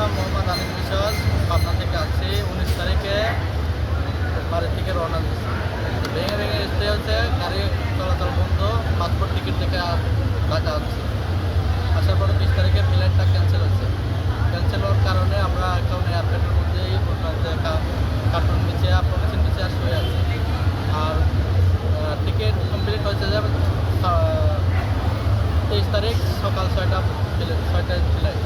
নাম মোহাম্মদ আমিন বিশ্বাস। পাবনা থেকে আসছি উনিশ তারিখে বাড়ি থেকে রওনা দিচ্ছি ভেঙে ভেঙে আসতে হচ্ছে। গাড়ি চলাচল বন্ধ। পাসপোর্ট টিকিট থেকে ঢাকা হচ্ছে আসার পরে বিশ তারিখে ফ্লাইটটা ক্যান্সেল হচ্ছে। ক্যান্সেল হওয়ার কারণে আমরা এখন এয়ারপোর্টের মধ্যেই কার্টুন নিচে পলিসির নিচে আর শুয়ে আছি। আর টিকিট কমপ্লিট হয়েছে যে তেইশ তারিখ সকাল ছয়টা ছয়টায় ফ্লাইট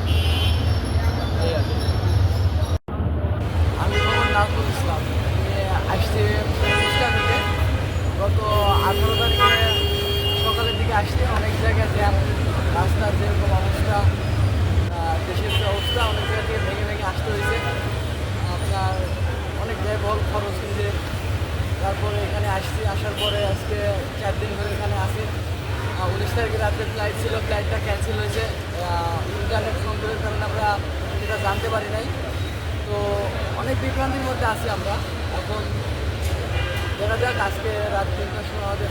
রাহুল ইসলাম। আসছি কুষ্টা থেকে গত আঠারো তারিখে সকালের দিকে আসছি। অনেক জায়গায় জ্যাম রাস্তার যেরকম অবস্থা দেশের যে অবস্থা, অনেক জায়গা থেকে ভেঙে ভেঙে আসতে হয়েছে। আপনার অনেক ব্যয়বহুল খরচ হয়েছে। তারপরে এখানে আসছি, আসার পরে আজকে চার দিন ধরে এখানে আসি উনিশ তারিখে রাত্রে ফ্লাইট ছিল ফ্লাইটটা ক্যান্সেল হয়েছে। ইন্টারনেট সংযোগের কারণে আমরা সেটা জানতে পারি নাই। অনেক বিভ্রান্তির মধ্যে আছি আমরা। এখন দেখা যাক আজকে রাত তিনটার সময় আমাদের